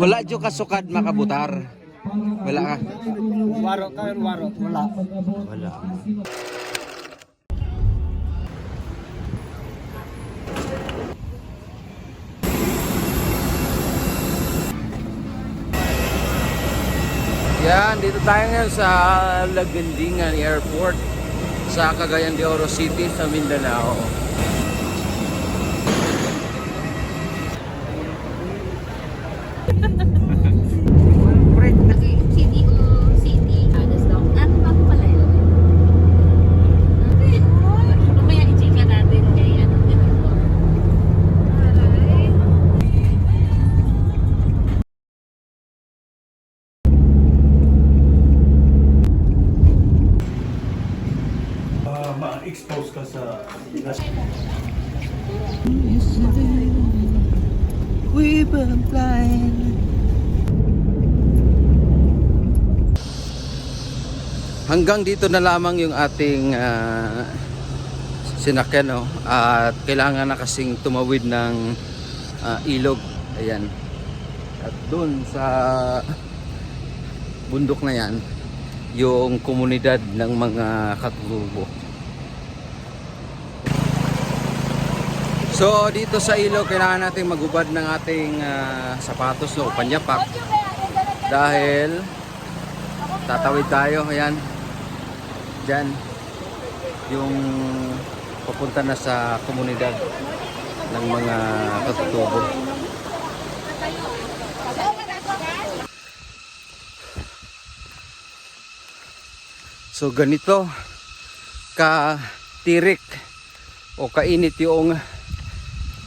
Wala dyo kasukad makabutar. Wala ka. Waro ka, waro. Wala. Wala. Yan, dito tayo ngayon sa Lagandingan Airport sa Cagayan de Oro City sa Mindanao. Ma-expose ka sa We were blind. Hanggang dito na lamang yung ating ah, sinakyan no? at kailangan na kasing tumawid ng ah, ilog. Ayan. At doon sa bundok na yan, yung komunidad ng mga katutubo. So dito sa ilog kailangan nating magubad ng ating ah, sapatos no, panyapak dahil tatawid tayo ayan diyan yung papunta na sa komunidad ng mga katutubo. So ganito ka tirik o kainit yung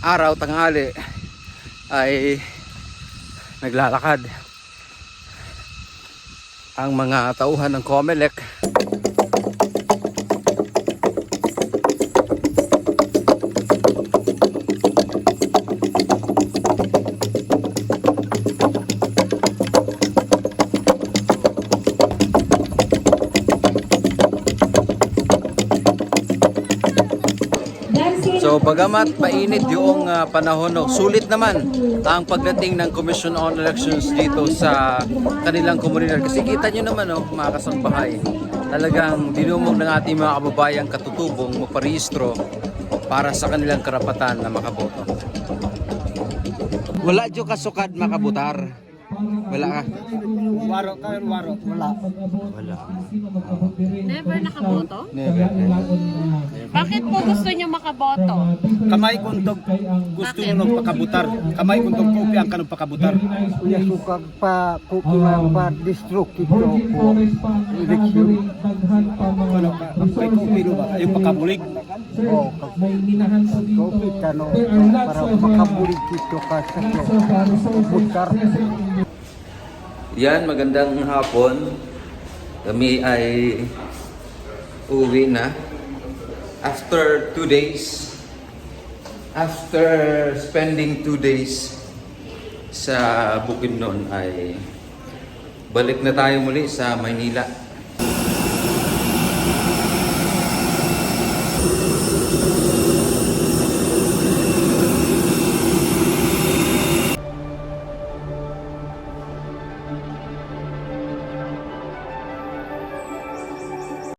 araw tanghali ay naglalakad ang mga tauhan ng Comelec So bagamat mainit yung ah, panahon, no, sulit naman ang pagdating ng Commission on Elections dito sa kanilang komunidad. Kasi kita nyo naman, no, mga kasangbahay, talagang dinumog ng ating mga kababayang katutubong magparehistro para sa kanilang karapatan na makaboto. Wala dyo kasukad makabutar. Wala ka. Waro ka, waro. Wala. Wala. Never nakaboto? Never. Bakit po gusto niyo makaboto? Kamay kuntog gusto mo ng pakabutar. Kamay kuntog kopi ang kanong pakabutar. Yasukag pa kukulang pa destructive ko po eleksyon. Ano ka? May kopi no ba? Yung pakabulig. O kopi tano para makabulig ito ka sa butar. Yan, magandang hapon. Kami ay uwi na. After two days, after spending two days sa Bukidnon ay balik na tayo muli sa Maynila.